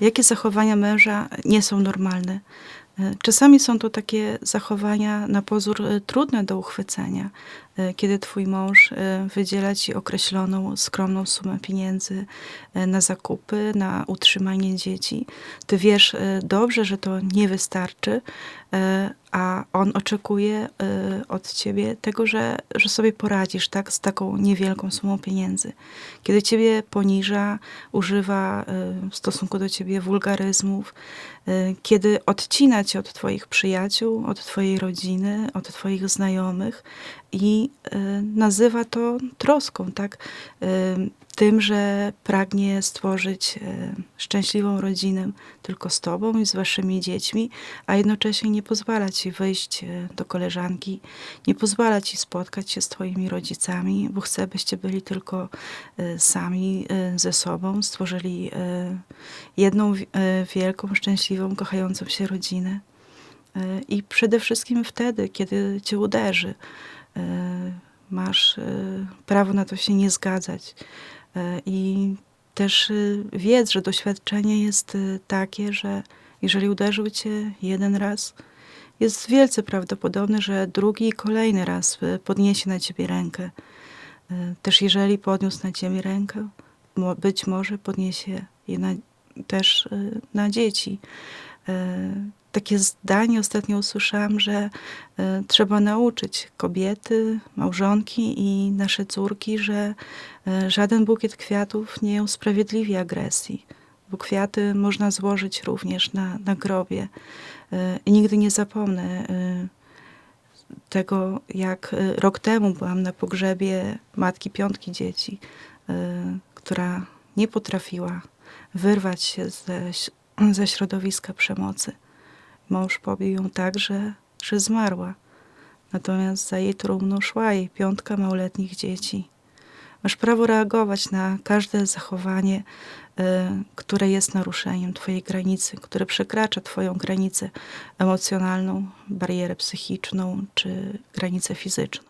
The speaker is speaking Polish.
jakie zachowania męża nie są normalne. E, Czasami są to takie zachowania na pozór e, trudne do uchwycenia, e, kiedy twój mąż wydziela ci określoną, skromną sumę pieniędzy na zakupy, na utrzymanie dzieci. Ty wiesz dobrze, że to nie wystarczy, a on oczekuje e, od ciebie tego, że, że sobie poradzisz tak, z taką niewielką sumą pieniędzy. Kiedy ciebie poniża, używa e, w stosunku do ciebie wulgaryzmów, e, kiedy odcina cię od twoich przyjaciół, od twojej rodziny, od twoich znajomych i e, nazywa to troską, tak? E, Tym, że pragnie stworzyć e, szczęśliwą rodzinę tylko z tobą i z waszymi dziećmi, a jednocześnie nie pozwala ci wyjść e, do koleżanki, nie pozwala ci spotkać się z twoimi rodzicami, bo chce, byście byli tylko e, sami e, ze sobą, stworzyli jedną wi- wielką, szczęśliwą, kochającą się rodzinę. I przede wszystkim wtedy, kiedy cię uderzy, masz prawo na to się nie zgadzać. I też wiedz, że doświadczenie jest takie, że jeżeli uderzył cię jeden raz, jest wielce prawdopodobne, że drugi i kolejny raz e, podniesie na ciebie rękę. E, Też jeżeli podniósł na ciebie rękę, być może podniesie je na, też e, na dzieci. Takie zdanie ostatnio usłyszałam, że trzeba nauczyć kobiety, małżonki i nasze córki, że żaden bukiet kwiatów nie usprawiedliwi agresji, bo kwiaty można złożyć również na, na grobie. E, I nigdy nie zapomnę e, tego, jak e, rok temu byłam na pogrzebie matki piątki dzieci, która nie potrafiła wyrwać się ze, ze środowiska przemocy. Mąż pobił ją tak, że, że zmarła. Natomiast za jej trumną szła jej piątka małoletnich dzieci. Masz prawo reagować na każde zachowanie, e, które jest naruszeniem Twojej granicy, które przekracza Twoją granicę emocjonalną, barierę psychiczną czy granicę fizyczną.